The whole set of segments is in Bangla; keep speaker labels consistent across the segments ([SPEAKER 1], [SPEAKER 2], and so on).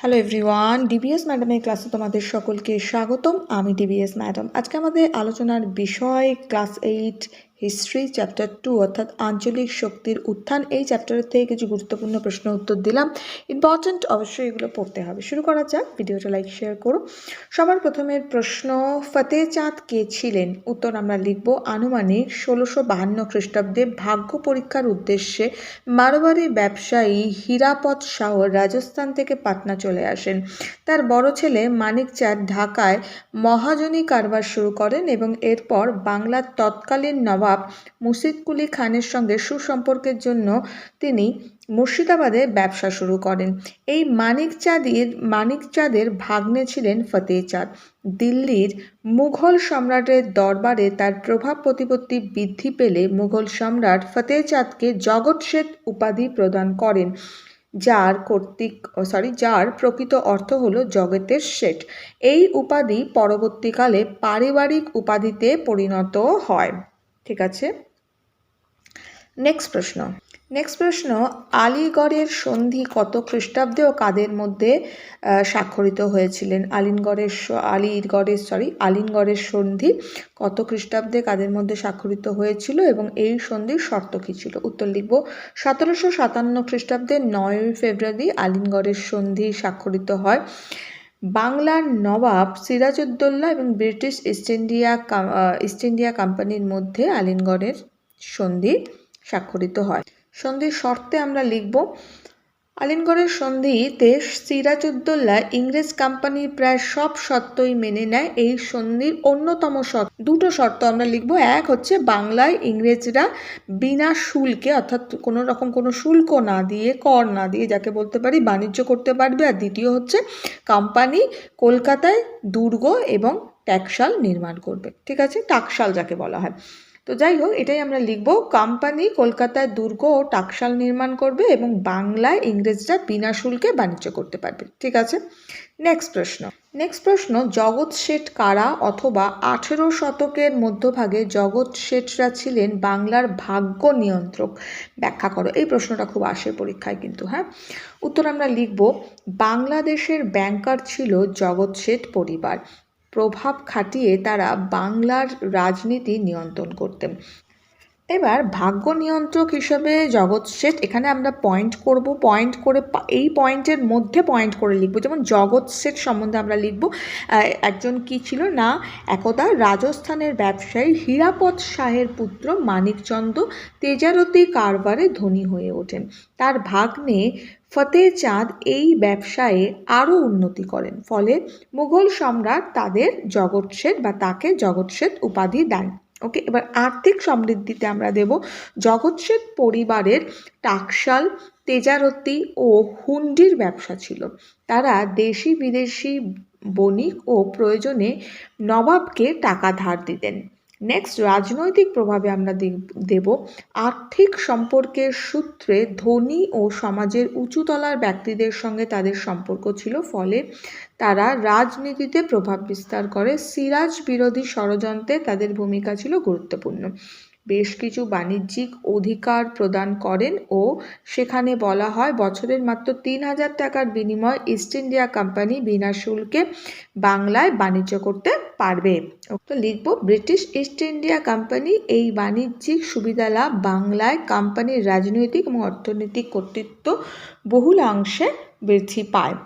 [SPEAKER 1] হ্যালো এভরিওয়ান ডিবিএস ম্যাডামের ক্লাসে তোমাদের সকলকে স্বাগতম। আমি ডিবিএস ম্যাডাম আজকে আমাদের আলোচনার বিষয় class eight history chapter two অর্থাৎ আঞ্চলিক শক্তির উত্থান, এই চ্যাপ্টারের থেকে কিছু গুরুত্বপূর্ণ প্রশ্ন উত্তর দিলাম। ইম্পর্ট্যান্ট অবশ্যই এগুলো পড়তে হবে। শুরু করা যাক। ভিডিওটা লাইক শেয়ার করো। সবার প্রথমের প্রশ্ন, ফতেহ চাঁদ কে ছিলেন? উত্তর আমরা লিখব, আনুমানিক ষোলোশো বাহান্ন খ্রিস্টাব্দে ভাগ্য পরীক্ষার উদ্দেশ্যে মারোয়ারি ব্যবসায়ী হীরাপদ শাহ রাজস্থান থেকে পাটনা চলে আসেন। তার বড় ছেলে মানিক চাঁদ ঢাকায় মহাজনী কারবার শুরু করেন এবং এরপর বাংলার তৎকালীন নবাব মুর্শিদ কুলি খানের সঙ্গে সুসম্পর্কের জন্য তিনি মুর্শিদাবাদে ব্যবসা শুরু করেন। এই মানিক চাঁদের মানিক চাঁদের ভাগ্নে ছিলেন ফতেহ চাঁদ। দিল্লির মুঘল সম্রাটের দরবারে তার প্রভাব প্রতিপত্তি বৃদ্ধি পেলে মুঘল সম্রাট ফতেহ চাঁদকে জগৎ শেঠ উপাধি প্রদান করেন, যার কর্তৃক সরি যার প্রকৃত অর্থ হল জগতের শেঠ। এই উপাধি পরবর্তীকালে পারিবারিক উপাধিতে পরিণত হয়। ঠিক আছে? নেক্সট প্রশ্ন. নেক্সট প্রশ্ন, আলিগড়ের সন্ধি কত খ্রিস্টাব্দে ও কাদের মধ্যে স্বাক্ষরিত হয়েছিলেন? আলিনগড়ের আলিগড়ের সরি আলিনগড়ের সন্ধি কত খ্রিস্টাব্দে কাদের মধ্যে স্বাক্ষরিত হয়েছিল এবং এই সন্ধির শর্ত কী ছিল? উত্তর লিখব, সতেরোশো সাতান্ন খ্রিস্টাব্দে নয়ই ফেব্রুয়ারি আলিনগড়ের সন্ধি স্বাক্ষরিত হয়। বাংলার নবাব সিরাজউদ্দৌল্লা এবং British East India East India কোম্পানির মধ্যে আলিনগড়ের সন্ধি স্বাক্ষরিত হয়। সন্ধির শর্তে আমরা লিখব আলিনগড়ের সন্ধিতে সিরাজউদ্দৌলা ইংরেজ কোম্পানির প্রায় সব শর্তই মেনে নেয় এই সন্ধির অন্যতম শর্ত। দুটো শর্ত আমরা লিখব। এক হচ্ছে বাংলায় ইংরেজরা বিনা শুল্কে অর্থাৎ কোনো রকম কোনো শুল্ক না দিয়ে, কর না দিয়ে যাকে বলতে পারি বাণিজ্য করতে পারবে। আর দ্বিতীয় হচ্ছে কোম্পানি কলকাতায় দুর্গ এবং ট্যাকশাল নির্মাণ করবে। ঠিক আছে? টাকশাল যাকে বলা হয়। তো যাই হোক এটাই আমরা লিখব। কোম্পানি কলকাতায় দুর্গ ও টাকশাল নির্মাণ করবে এবং বাংলায় ইংরেজরা বিনা শুল্কে বাণিজ্য করতে পারবে। ঠিক আছে? নেক্সট প্রশ্ন। নেক্সট প্রশ্ন, জগৎ শেঠ কারা অথবা আঠেরো শতকের মধ্যভাগে জগৎ শেঠরা ছিলেন বাংলার ভাগ্য নিয়ন্ত্রক? ব্যাখ্যা করো। এই প্রশ্নটা খুব আসে পরীক্ষায় কিন্তু হ্যাঁ? উত্তর আমরা লিখব, বাংলাদেশের ব্যাংকার ছিল জগৎ শেঠ পরিবার। প্রভাব খাটিয়ে তারা বাংলার রাজনীতি নিয়ন্ত্রণ করতেন। এবার ভাগ্য নিয়ন্ত্রক হিসেবে জগৎ শেঠ, এখানে আমরা পয়েন্ট করব পয়েন্ট করে এই পয়েন্টের মধ্যে পয়েন্ট করে লিখব। যেমন জগৎ শেঠ সম্বন্ধে আমরা লিখব একজন কি ছিল? না, একদা রাজস্থানের ব্যবসায়ী হীরাপদ শাহের পুত্র মানিকচন্দ তেজারতি কারবারে ধনী হয়ে ওঠেন। তার ভাগ্নে ফতেহ চাঁদ এই ব্যবসায়ে আরও উন্নতি করেন, ফলে মুঘল সম্রাট তাদের জগৎ শেঠ বা তাকে জগৎ শেঠ উপাধি দেন। ওকে এবার আর্থিক সমৃদ্ধিতে আমরা দেব জগৎসেদ পরিবারের টাকশাল, তেজারতি ও হুন্ডির ব্যবসা ছিল। তারা দেশি বিদেশি বণিক ও প্রয়োজনে নবাবকে টাকা ধার দিতেন। নেক্সট রাজনৈতিক প্রভাবে আমরা দেব- আর্থিক সম্পর্কের সূত্রে ধনী ও সমাজের উঁচুতলার ব্যক্তিদের সঙ্গে তাদের সম্পর্ক ছিল, ফলে তারা রাজনীতিতে প্রভাব বিস্তার করে। সিরাজ বিরোধী ষড়যন্ত্রে তাদের ভূমিকা ছিল গুরুত্বপূর্ণ। বেশ কিছু বাণিজ্যিক অধিকার প্রদান করেন ও সেখানে বলা হয় বছরের মাত্র তিন হাজার টাকার বিনিময়ে ইস্ট ইন্ডিয়া কোম্পানি বিনা শুল্কে বাংলায় বাণিজ্য করতে পারবে। তো লিখব, ব্রিটিশ ইস্ট ইন্ডিয়া কোম্পানি এই বাণিজ্যিক সুবিধা লাভ বাংলায় কোম্পানির রাজনৈতিক এবং অর্থনৈতিক কর্তৃত্ব বহুলাংশে বৃদ্ধি পায়।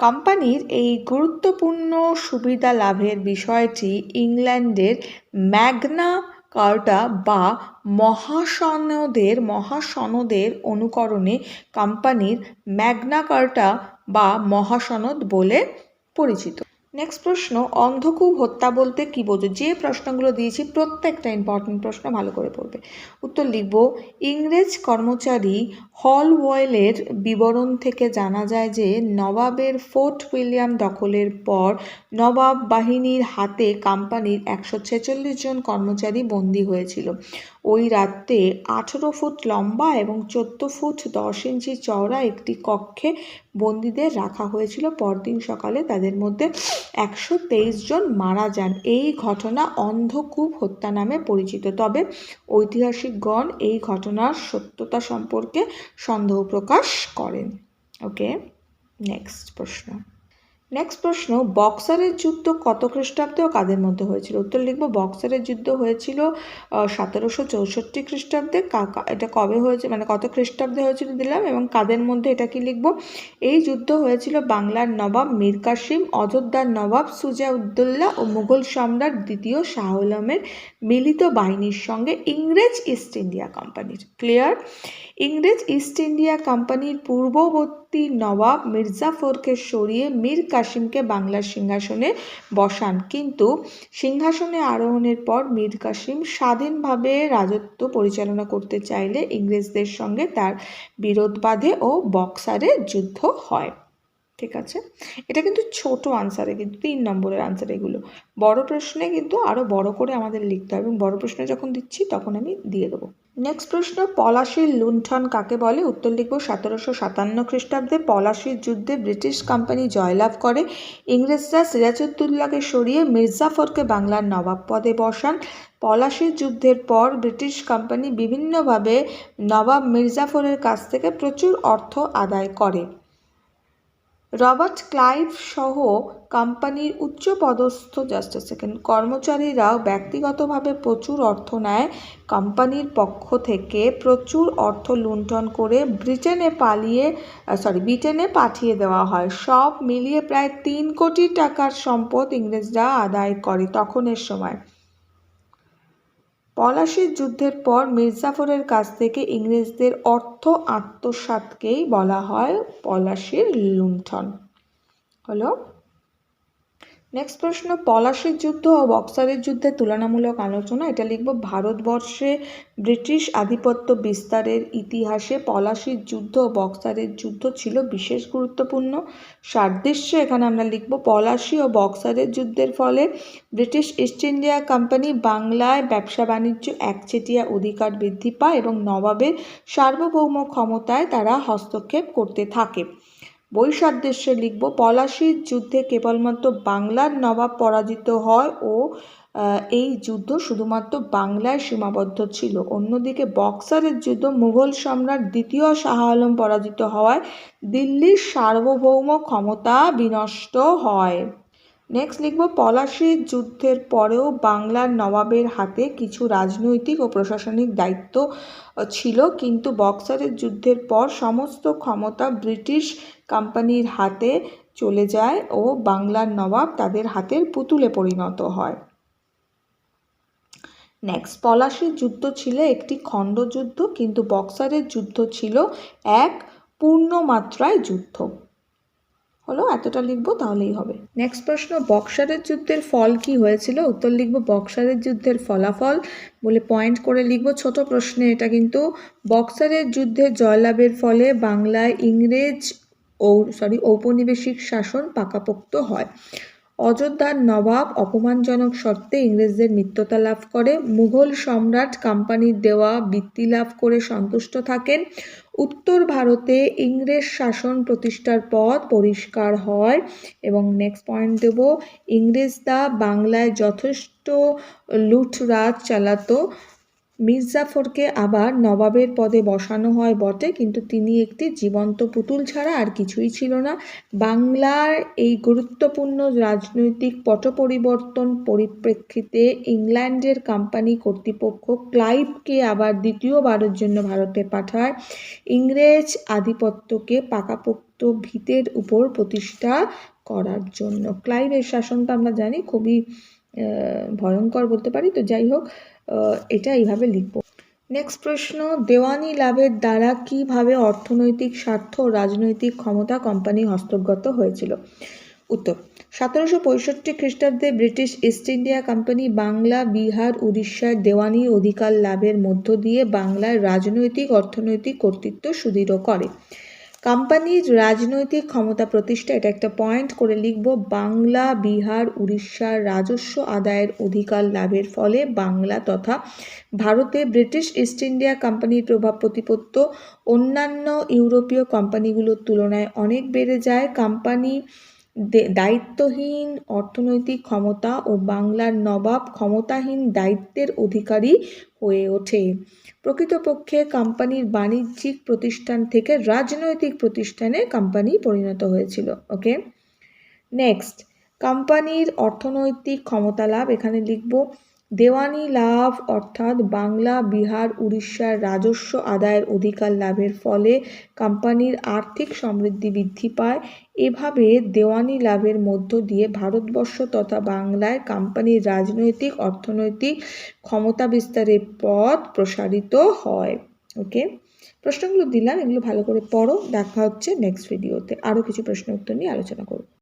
[SPEAKER 1] কোম্পানির এই গুরুত্বপূর্ণ সুবিধা লাভের বিষয়টি ইংল্যান্ডের ম্যাগনা কার্টা বা মহাসনদের মহাসনদের অনুকরণে কোম্পানির ম্যাগনা কার্টা বা মহাসনদ বলে পরিচিত। নেক্সট প্রশ্ন, অন্ধকূপ হত্যা বলতে কি বোঝো? যে প্রশ্নগুলো দিয়েছি, প্রত্যেকটা ইম্পর্টেন্ট প্রশ্ন ভালো করে পড়বে। উত্তর লিখব, ইংরেজ কর্মচারী হলওয়েলের বিবরণ থেকে জানা যায় যে নবাবের ফোর্ট উইলিয়াম দখলের পর নবাব বাহিনীর হাতে কোম্পানির একশো ছেচল্লিশ জন কর্মচারী বন্দী হয়েছিল। ওই রাতে আঠেরো ফুট লম্বা এবং চোদ্দ ফুট দশ ইঞ্চি চওড়া একটি কক্ষে বন্দীদের রাখা হয়েছিল। পরদিন সকালে তাদের মধ্যে একশো তেইশ জন মারা যান। এই ঘটনা অন্ধকূপ হত্যা নামে পরিচিত। তবে ঐতিহাসিকগণ এই ঘটনার সত্যতা সম্পর্কে সন্দেহ প্রকাশ করেন। ওকে, নেক্সট প্রশ্ন। নেক্সট প্রশ্ন, বক্সারের যুদ্ধ কত খ্রিস্টাব্দে ও কাদের মধ্যে হয়েছিল? উত্তর লিখব, বক্সারের যুদ্ধ হয়েছিল সতেরোশো চৌষট্টি খ্রিস্টাব্দে। এটা কবে হয়েছে? মানে কত খ্রিস্টাব্দে হয়েছিল দিলাম এবং কাদের মধ্যে এটা কি লিখব? এই যুদ্ধ হয়েছিল বাংলার নবাব মীর কাসিম, অযোধ্যার নবাব সুজাউদ্দৌলা ও মুঘল সম্রাট দ্বিতীয় শাহ আলমের মিলিত বাহিনীর সঙ্গে ইংরেজ ইস্ট ইন্ডিয়া কোম্পানির। ক্লিয়ার ইংরেজ ইস্ট ইন্ডিয়া কোম্পানির পূর্ববর্তী নবাব মির্জাফরকে সরিয়ে মীর কাসিমকে বাংলার সিংহাসনে বসান। কিন্তু সিংহাসনে আরোহণের পর মীর কাসিম স্বাধীনভাবে রাজত্ব পরিচালনা করতে চাইলে ইংরেজদের সঙ্গে তার বিরোধ বাধে ও বক্সারে যুদ্ধ হয়। ঠিক আছে? এটা কিন্তু ছোট আনসারে, কিন্তু তিন নম্বরের আনসার এগুলো। বড় প্রশ্নে কিন্তু আরও বড় করে আমাদের লিখতে হবে এবং বড় প্রশ্নে যখন দিচ্ছি তখন আমি দিয়ে দেবো। নেক্সট প্রশ্ন, পলাশির লুণ্ঠন কাকে বলে? উত্তর লিখব, সতেরোশো সাতান্ন খ্রিস্টাব্দে পলাশির যুদ্ধে ব্রিটিশ কোম্পানি জয়লাভ করে। ইংরেজরা সিরাজউদ্দৌলাকে সরিয়ে মির্জাফরকে বাংলার নবাব পদে বসান। পলাশির যুদ্ধের পর ব্রিটিশ কোম্পানি বিভিন্নভাবে নবাব মির্জাফরের কাছ থেকে প্রচুর অর্থ আদায় করে। রবার্ট ক্লাইভ সহ কোম্পানির উচ্চপদস্থ জাস্ট সেকেন্ড কর্মচারীরাও ব্যক্তিগতভাবে প্রচুর অর্থ নেয় কোম্পানির পক্ষ থেকে প্রচুর অর্থ লুণ্ঠন করে ব্রিটেনে পালিয়ে সরি ব্রিটেনে পাঠিয়ে দেওয়া হয়। সব মিলিয়ে প্রায় তিন কোটি টাকার সম্পদ ইংরেজরা আদায় করে তখনের সময়। পলাশির যুদ্ধের পর মির্জাফরের কাছ থেকে ইংরেজদের অর্থ আত্মসাতকেই বলা হয় পলাশির লুণ্ঠন। হলো নেক্সট প্রশ্ন, পলাশির যুদ্ধ ও বক্সারের যুদ্ধের তুলনামূলক আলোচনা, এটা লিখব ভারতবর্ষে ব্রিটিশ আধিপত্য বিস্তারের ইতিহাসে পলাশির যুদ্ধ ও বক্সারের যুদ্ধ ছিল বিশেষ গুরুত্বপূর্ণ। সাদৃশ্য, এখানে আমরা লিখব পলাশি ও বক্সারের যুদ্ধের ফলে ব্রিটিশ ইস্ট ইন্ডিয়া কোম্পানি বাংলায় ব্যবসা বাণিজ্য একচেটিয়া অধিকার বৃদ্ধি পায় এবং নবাবের সার্বভৌম ক্ষমতায় তারা হস্তক্ষেপ করতে থাকে। বৈসাদৃশ্যে লিখব পলাশির যুদ্ধে কেবলমাত্র বাংলার নবাব পরাজিত হয় ও এই যুদ্ধ শুধুমাত্র বাংলায় সীমাবদ্ধ ছিল। অন্যদিকে বক্সারের যুদ্ধ মুঘল সম্রাট দ্বিতীয় শাহ আলম পরাজিত হওয়ায় দিল্লির সার্বভৌম ক্ষমতা বিনষ্ট হয়। নেক্সট লিখব পলাশির যুদ্ধের পরেও বাংলার নবাবের হাতে কিছু রাজনৈতিক ও প্রশাসনিক দায়িত্ব ছিল, কিন্তু বক্সারের যুদ্ধের পর সমস্ত ক্ষমতা ব্রিটিশ কোম্পানির হাতে চলে যায় ও বাংলার নবাব তাদের হাতের পুতুলে পরিণত হয়। নেক্সট পলাশির যুদ্ধ ছিল একটি খণ্ডযুদ্ধ কিন্তু বক্সারের যুদ্ধ ছিল এক পূর্ণমাত্রায় যুদ্ধ। হলো এতটা লিখব তাহলেই হবে। নেক্সট প্রশ্ন, বক্সারের যুদ্ধের ফল কি হয়েছিল? উত্তর লিখব, বক্সারের যুদ্ধের ফলাফল। বলে পয়েন্ট করে লিখব, ছোট প্রশ্নে এটা কিন্তু বক্সারের যুদ্ধে জয়লাভের ফলে বাংলায় ইংরেজ ও সরি ঔপনিবেশিক শাসন পাকাপোক্ত হয়। অযোধ্যার নবাব অপমানজনক শর্তে ইংরেজদের মিত্রতা লাভ করে। মুঘল সম্রাট কোম্পানির দেওয়া বৃত্তি লাভ করে সন্তুষ্ট থাকেন। উত্তর ভারতে ইংরেজ শাসন প্রতিষ্ঠার পথ পরিষ্কার হয় এবং নেক্সট পয়েন্ট দেব। ইংরেজরা বাংলায় যথেষ্ট লুটরাজ চালাতো। মির্জাফরকে আবার নবাবের পদে বসানো হয় বটে, কিন্তু তিনি একটি জীবন্ত পুতুল ছাড়া আর কিছুই ছিল না। বাংলার এই গুরুত্বপূর্ণ রাজনৈতিক পট পরিবর্তন পরিপ্রেক্ষিতে ইংল্যান্ডের কোম্পানি কর্তৃপক্ষ ক্লাইভকে আবার দ্বিতীয়বারের জন্য ভারতে পাঠায়। ইংরেজ আধিপত্যকে পাকাপোক্ত ভিতের উপর প্রতিষ্ঠা করার জন্য। ক্লাইভের শাসনটা আমরা জানি, খুবই ভয়ঙ্কর বলতে পারি। তো যাই হোক এটা এইভাবে লিখব। নেক্সট প্রশ্ন, দেওয়ানি লাভের দ্বারা কীভাবে অর্থনৈতিক স্বার্থ রাজনৈতিক ক্ষমতা কোম্পানি হস্তগত হয়েছিল? উত্তর, সতেরোশো পঁয়ষট্টি খ্রিস্টাব্দে British East India company Bangla, Bihar উড়িষ্যার দেওয়ানি অধিকার লাভের মধ্য দিয়ে বাংলার রাজনৈতিক, অর্থনৈতিক কর্তৃত্ব সুদৃঢ় করে। কোম্পানির রাজনৈতিক ক্ষমতা প্রতিষ্ঠা, এটা একটা পয়েন্ট করে লিখব, বাংলা, বিহার উড়িষ্যার রাজস্ব আদায়ের অধিকার লাভের ফলে বাংলা তথা ভারতে ব্রিটিশ ইস্ট ইন্ডিয়া কোম্পানির প্রভাব প্রতিপত্ত। অন্যান্য ইউরোপীয় কোম্পানিগুলোর তুলনায় অনেক বেড়ে যায়। কোম্পানি দায়িত্বহীন অর্থনৈতিক ক্ষমতা ও বাংলার নবাব ক্ষমতাহীন দায়িত্বের অধিকারী হয়ে ওঠে। প্রকৃতপক্ষে কোম্পানির বাণিজ্যিক প্রতিষ্ঠান থেকে রাজনৈতিক প্রতিষ্ঠানে কোম্পানি পরিণত হয়েছিল ওকে নেক্সট কোম্পানির অর্থনৈতিক ক্ষমতা লাভ, এখানে লিখব দেওয়ানি লাভ অর্থাৎ বাংলা, বিহার, উড়িষ্যার রাজস্ব আদায়ের অধিকার লাভের ফলে কোম্পানির আর্থিক সমৃদ্ধি বৃদ্ধি পায়। এভাবে দেওয়ানি লাভের মধ্য দিয়ে ভারতবর্ষ তথা বাংলায় কোম্পানির রাজনৈতিক, অর্থনৈতিক ক্ষমতা বিস্তারের পথ প্রসারিত হয়। ওকে প্রশ্নগুলো দিলাম, এগুলো ভালো করে পড়ো। দেখা হচ্ছে নেক্সট ভিডিওতে আরও কিছু প্রশ্ন উত্তর নিয়ে আলোচনা করব।